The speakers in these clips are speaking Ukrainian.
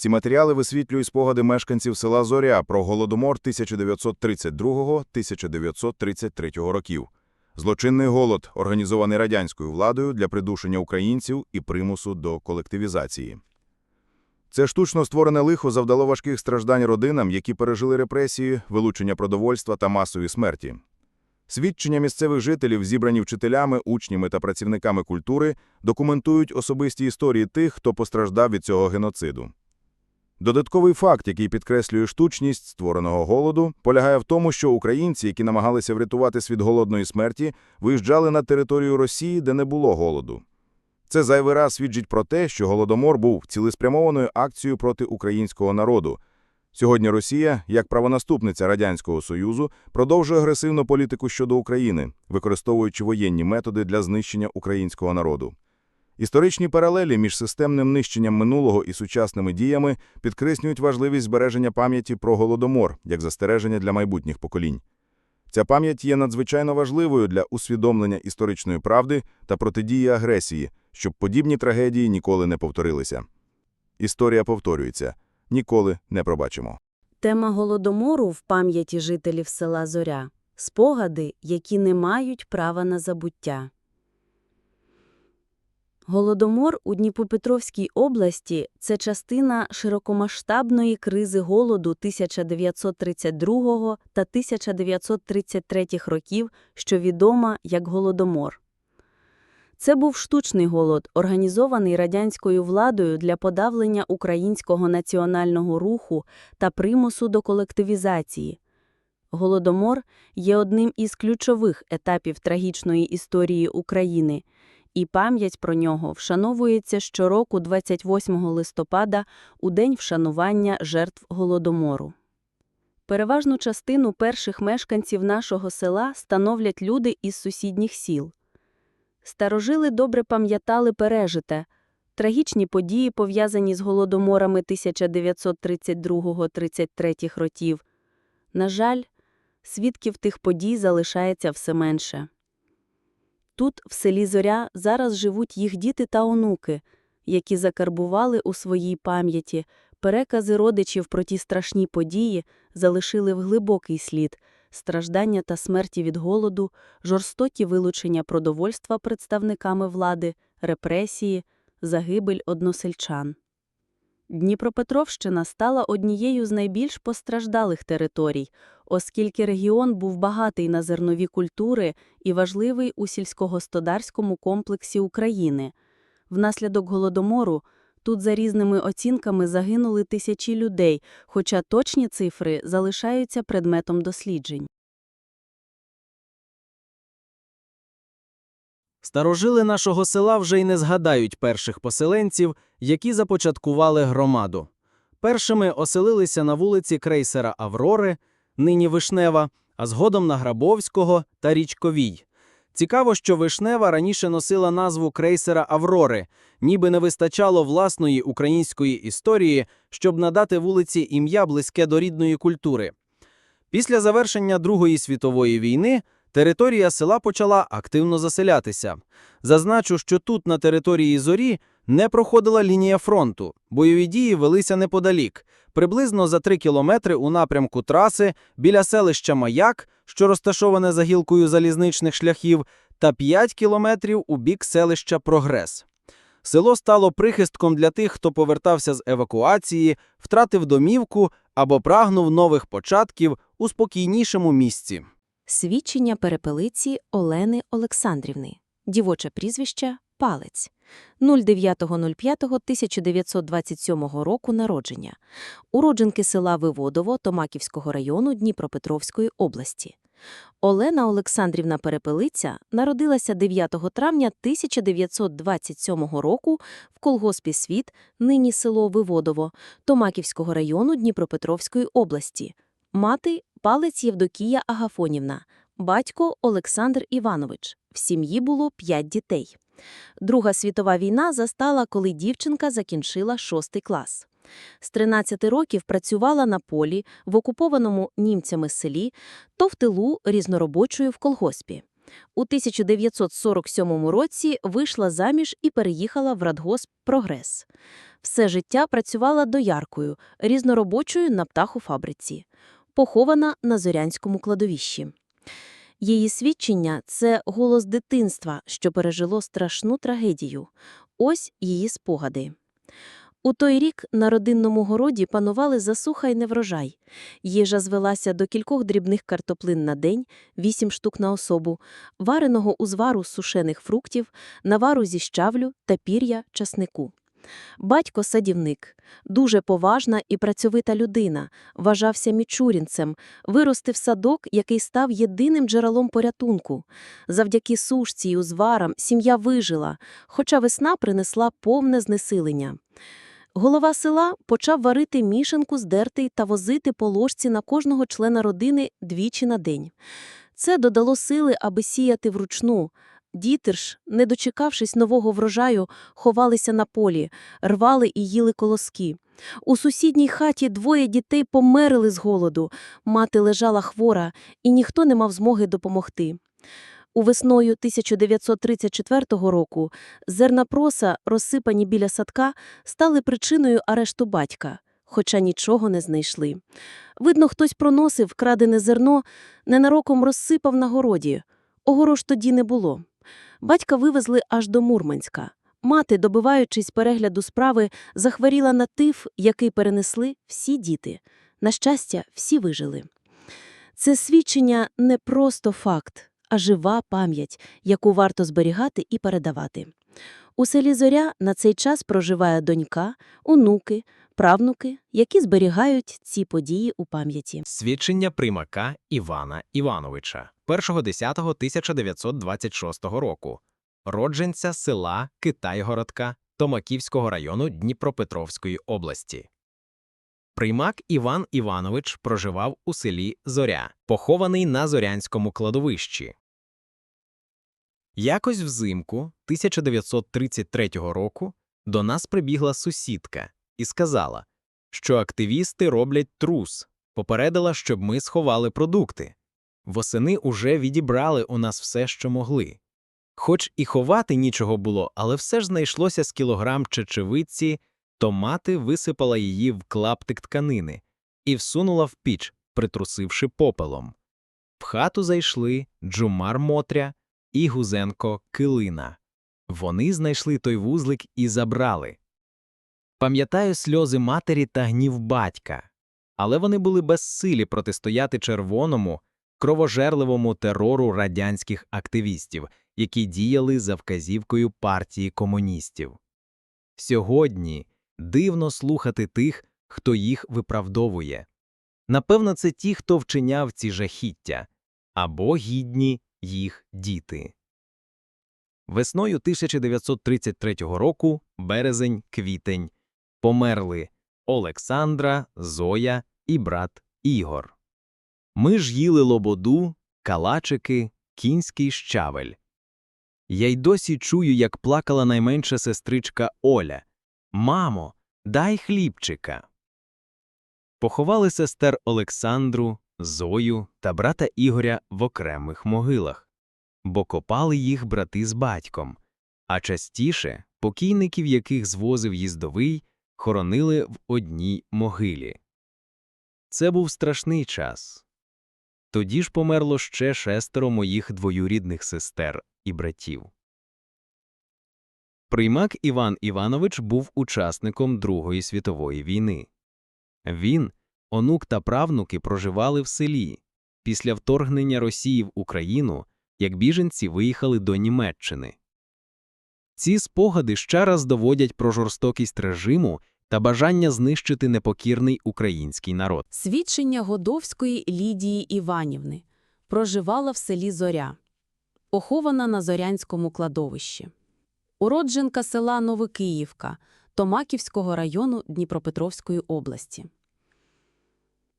Ці матеріали висвітлюють спогади мешканців села Зоря про голодомор 1932-1933 років. Злочинний голод, організований радянською владою для придушення українців і примусу до колективізації. Це штучно створене лихо завдало важких страждань родинам, які пережили репресії, вилучення продовольства та масові смерті. Свідчення місцевих жителів, зібрані вчителями, учнями та працівниками культури, документують особисті історії тих, хто постраждав від цього геноциду. Додатковий факт, який підкреслює штучність створеного голоду, полягає в тому, що українці, які намагалися врятувати світ голодної смерті, виїжджали на територію Росії, де не було голоду. Це зайвий раз свідчить про те, що Голодомор був цілеспрямованою акцією проти українського народу. Сьогодні Росія, як правонаступниця Радянського Союзу, продовжує агресивну політику щодо України, використовуючи воєнні методи для знищення українського народу. Історичні паралелі між системним нищенням минулого і сучасними діями підкреслюють важливість збереження пам'яті про Голодомор як застереження для майбутніх поколінь. Ця пам'ять є надзвичайно важливою для усвідомлення історичної правди та протидії агресії, щоб подібні трагедії ніколи не повторилися. Історія повторюється. Ніколи не пробачимо. Тема голодомору в пам'яті жителів села Зоря – спогади, які не мають права на забуття. Голодомор у Дніпропетровській області – це частина широкомасштабної кризи голоду 1932 та 1933 років, що відома як Голодомор. Це був штучний голод, організований радянською владою для подавлення українського національного руху та примусу до колективізації. Голодомор є одним із ключових етапів трагічної історії України, і пам'ять про нього вшановується щороку 28 листопада у День вшанування жертв Голодомору. Переважну частину перших мешканців нашого села становлять люди із сусідніх сіл. Старожили добре пам'ятали пережите, трагічні події, пов'язані з голодоморами 1932-33 років. На жаль, свідків тих подій залишається все менше. Тут, в селі Зоря, зараз живуть їх діти та онуки, які закарбували у своїй пам'яті перекази родичів про ті страшні події, залишили в глибокий слід – страждання та смерті від голоду, жорстокі вилучення продовольства представниками влади, репресії, загибель односельчан. Дніпропетровщина стала однією з найбільш постраждалих територій, оскільки регіон був багатий на зернові культури і важливий у сільськогосподарському комплексі України. Внаслідок голодомору тут за різними оцінками загинули тисячі людей, хоча точні цифри залишаються предметом досліджень. Старожили нашого села вже й не згадають перших поселенців, які започаткували громаду. Першими оселилися на вулиці крейсера Аврори, нині Вишнева, а згодом на Грабовського та Річковій. Цікаво, що Вишнева раніше носила назву крейсера Аврори, ніби не вистачало власної української історії, щоб надати вулиці ім'я близьке до рідної культури. Після завершення Другої світової війни територія села почала активно заселятися. Зазначу, що тут, на території Зорі, не проходила лінія фронту. Бойові дії велися неподалік, приблизно за 3 кілометри у напрямку траси біля селища Маяк, що розташоване за гілкою залізничних шляхів, та 5 кілометрів у бік селища Прогрес. Село стало прихистком для тих, хто повертався з евакуації, втратив домівку або прагнув нових початків у спокійнішому місці. Свідчення перепелиці Олени Олександрівни. Дівоче прізвище Палець. 09.05.1927 року народження. Уродженки села Виводово Томаківського району Дніпропетровської області. Олена Олександрівна Перепелиця народилася 9 травня 1927 року в колгоспі «Світ», нині село Виводово, Томаківського району Дніпропетровської області. Мати – Палець Євдокія Агафонівна, батько – Олександр Іванович. В сім'ї було п'ять дітей. Друга світова війна застала, коли дівчинка закінчила шостий клас. З 13 років працювала на полі в окупованому німцями селі, то в тилу різноробочою в колгоспі. У 1947 році вийшла заміж і переїхала в радгосп «Прогрес». Все життя працювала дояркою, різноробочою на птахофабриці. Похована на Зорянському кладовищі. Її свідчення – це голос дитинства, що пережило страшну трагедію. Ось її спогади. У той рік на родинному городі панували засуха й неврожай. Їжа звелася до кількох дрібних картоплин на день, вісім штук на особу, вареного узвару сушених фруктів, навару зі щавлю та пір'я часнику. Батько – садівник, дуже поважна і працьовита людина, вважався мічурінцем, виростив садок, який став єдиним джерелом порятунку. Завдяки сушці й узварам сім'я вижила, хоча весна принесла повне знесилення. Голова села почав варити мішанку з дертий та возити по ложці на кожного члена родини двічі на день. Це додало сили, аби сіяти вручну. Діти ж, не дочекавшись нового врожаю, ховалися на полі, рвали і їли колоски. У сусідній хаті двоє дітей померли з голоду, мати лежала хвора, і ніхто не мав змоги допомогти. У весною 1934 року зерна проса, розсипані біля садка, стали причиною арешту батька, хоча нічого не знайшли. Видно, хтось проносив крадене зерно, ненароком розсипав на городі. Огорош тоді не було. Батька вивезли аж до Мурманська. Мати, добиваючись перегляду справи, захворіла на тиф, який перенесли всі діти. На щастя, всі вижили. Це свідчення не просто факт, а жива пам'ять, яку варто зберігати і передавати. У селі Зоря на цей час проживає донька, онуки, правнуки, які зберігають ці події у пам'яті. Свідчення приймака Івана Івановича 1.10.1926 року, родженця села Китайгородка Томаківського району Дніпропетровської області. Приймак Іван Іванович проживав у селі Зоря, похований на Зорянському кладовищі. Якось взимку 1933 року до нас прибігла сусідка і сказала, що активісти роблять трус, попередила, щоб ми сховали продукти. Восени уже відібрали у нас все, що могли. Хоч і ховати нічого було, але все ж знайшлося з кілограм чечевиці, то мати висипала її в клаптик тканини і всунула в піч, притрусивши попелом. В хату зайшли Джумар Мотря і Гузенко Килина. Вони знайшли той вузлик і забрали. Пам'ятаю сльози матері та гнів батька, але вони були безсилі протистояти червоному, кровожерливому терору радянських активістів, які діяли за вказівкою партії комуністів. Сьогодні дивно слухати тих, хто їх виправдовує. Напевно, це ті, хто вчиняв ці жахіття, або гідні їх діти. Весною 1933 року, березень, квітень, померли Олександра, Зоя і брат Ігор. Ми ж їли лободу, калачики, кінський щавель. Я й досі чую, як плакала найменша сестричка Оля. Мамо, дай хлібчика. Поховали сестер Олександру, Зою та брата Ігоря в окремих могилах, бо копали їх брати з батьком, а частіше покійників, яких звозив їздовий, хоронили в одній могилі. Це був страшний час. Тоді ж померло ще шестеро моїх двоюрідних сестер і братів. Приймак Іван Іванович був учасником Другої світової війни. Він, онук та правнуки проживали в селі. Після вторгнення Росії в Україну, як біженці виїхали до Німеччини. Ці спогади ще раз доводять про жорстокість режиму та бажання знищити непокірний український народ. Свідчення Годовської Лідії Іванівни. Проживала в селі Зоря. Похована на Зорянському кладовищі. Уродженка села Новокиївка Томаківського району Дніпропетровської області.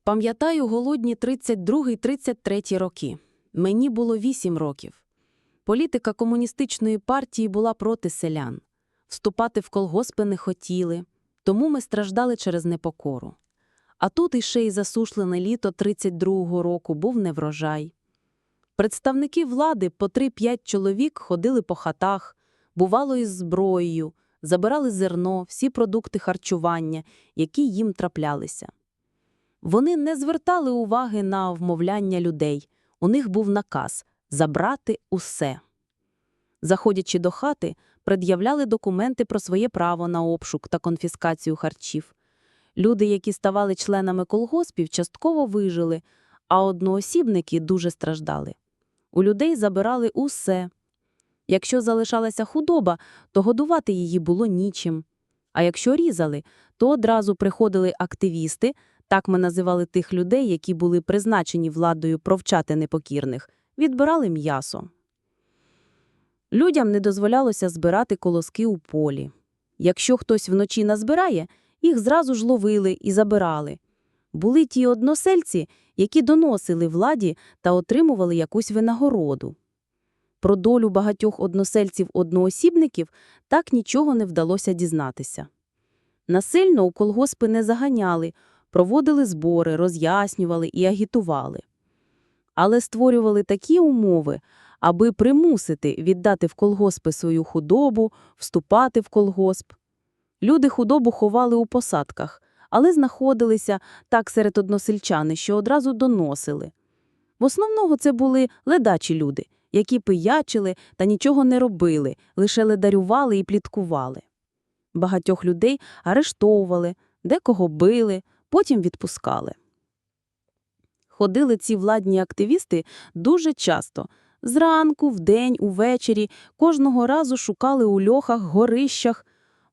Пам'ятаю голодні 32-33 роки. Мені було 8 років. Політика комуністичної партії була проти селян. Вступати в колгоспи не хотіли, тому ми страждали через непокору. А тут іще й засушлене літо 32-го року був неврожай. Представники влади по 3-5 чоловік ходили по хатах, бувало із зброєю, забирали зерно, всі продукти харчування, які їм траплялися. Вони не звертали уваги на вмовляння людей. У них був наказ – забрати усе. Заходячи до хати, пред'являли документи про своє право на обшук та конфіскацію харчів. Люди, які ставали членами колгоспів, частково вижили, а одноосібники дуже страждали. У людей забирали усе. Якщо залишалася худоба, то годувати її було нічим. А якщо різали, то одразу приходили активісти, так ми називали тих людей, які були призначені владою провчати непокірних, відбирали м'ясо. Людям не дозволялося збирати колоски у полі. Якщо хтось вночі назбирає, їх зразу ж ловили і забирали. Були ті односельці, які доносили владі та отримували якусь винагороду. Про долю багатьох односельців-одноосібників так нічого не вдалося дізнатися. Насильно у колгоспи не заганяли, проводили збори, роз'яснювали і агітували. Але створювали такі умови, аби примусити віддати в колгоспи свою худобу, вступати в колгосп. Люди худобу ховали у посадках, але знаходилися так серед односельчани, що одразу доносили. В основному це були ледачі люди, які пиячили та нічого не робили, лише ледарювали і пліткували. Багатьох людей арештовували, декого били, потім відпускали. Ходили ці владні активісти дуже часто. Зранку, вдень, увечері, кожного разу шукали у льохах, горищах.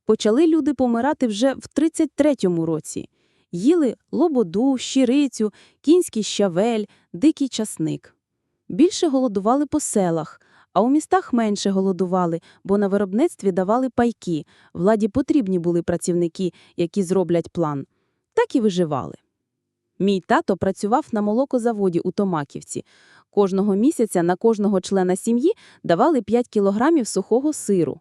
Почали люди помирати вже в 33-му році. Їли лободу, щирицю, кінський щавель, дикий часник. Більше голодували по селах, а у містах менше голодували, бо на виробництві давали пайки. Владі потрібні були працівники, які зроблять план. Так і виживали. Мій тато працював на молокозаводі у Томаківці. Кожного місяця на кожного члена сім'ї давали 5 кілограмів сухого сиру.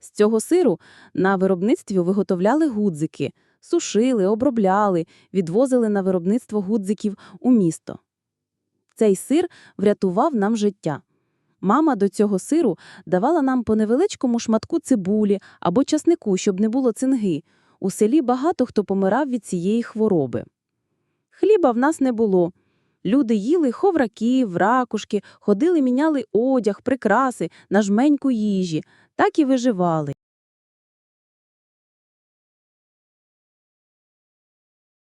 З цього сиру на виробництві виготовляли гудзики, сушили, обробляли, відвозили на виробництво гудзиків у місто. Цей сир врятував нам життя. Мама до цього сиру давала нам по невеличкому шматку цибулі або часнику, щоб не було цинги. У селі багато хто помирав від цієї хвороби. Хліба в нас не було. Люди їли ховраків, ракушки, ходили, міняли одяг, прикраси на жменьку їжі, так і виживали.